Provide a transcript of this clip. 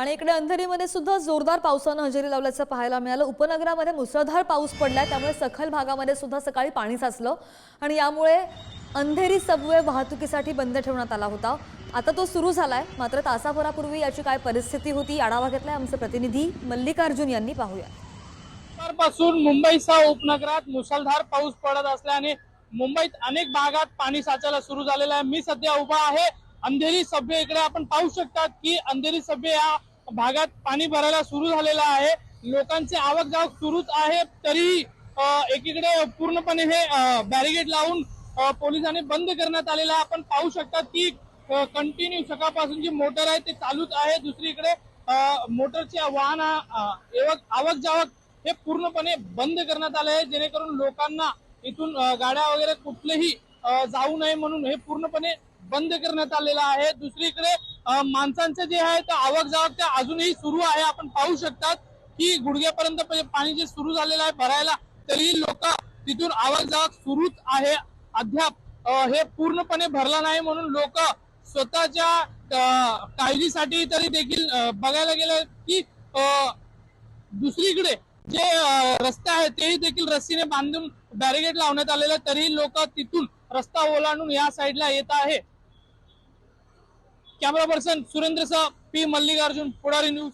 आणि इकडे अंधेरीमध्ये सुद्धा जोरदार पावसानं हजेरी लावल्याचं पाहायला मिळालं. उपनगरामध्ये मुसळधार पाऊस पडलाय त्यामुळे सखल भागामध्ये सुद्धा सकाळी पाणी साचलं आणि यामुळे अंधेरी सबवे वाहतुकीसाठी बंद ठेवण्यात आला होता. आता तो सुरू झालाय मात्र तासाभरापूर्वी याची काय परिस्थिती होती आढावा घेतलाय आमचे प्रतिनिधी मल्लिकार्जुन यांनी. पाहूया पासून मुंबईसह उपनगरात मुसळधार पाऊस पडत असल्याने मुंबईत अनेक भागात पाणी साचायला सुरू झालेलं आहे. मी सध्या उभा आहे. अंधेरी सभ्य इकडे आपण पाहू शकतात की अंधेरी सभ्य या भागात पाणी भरायला सुरू झालेलं आहे. लोकांचे आवक जावक सुरूच आहे. तरी एकीकडे पूर्णपणे हे बॅरिगेड लावून पोलिसांनी बंद करण्यात आलेलं आहे. आपण पाहू शकता की कंटिन्यू सकाळपासून जी मोटर आहे ते चालूच आहे. दुसरीकडे मोटरच्या वाहन एवक- आवक जावक हे पूर्णपणे बंद करण्यात आले आहे. जेणेकरून लोकांना इथून गाड्या वगैरे कुठलेही जाऊ नये म्हणून हे पूर्णपणे बंद करण्यात आलेलं आहे. दुसरीकडे माणसांचं जे आहे ते आवक जावक ते अजूनही सुरू आहे. आपण पाहू शकतात की गुडघ्यापर्यंत पाणी जे सुरू झालेलं आहे भरायला तरीही लोक तिथून आवक जावक सुरूच आहे. अद्याप हे पूर्णपणे भरला नाही म्हणून लोक स्वतःच्या काळजीसाठी तरी देखील बघायला गेलं की दुसरीकडे जे रस्ते आहेत तेही देखील रस्सीने बांधून बॅरिगेड लावण्यात आलेलं तरीही लोक तिथून रस्ता ओलांडून या साईडला येत आहे. Camera person Surendra Sah P Mallikarjun Pudhari news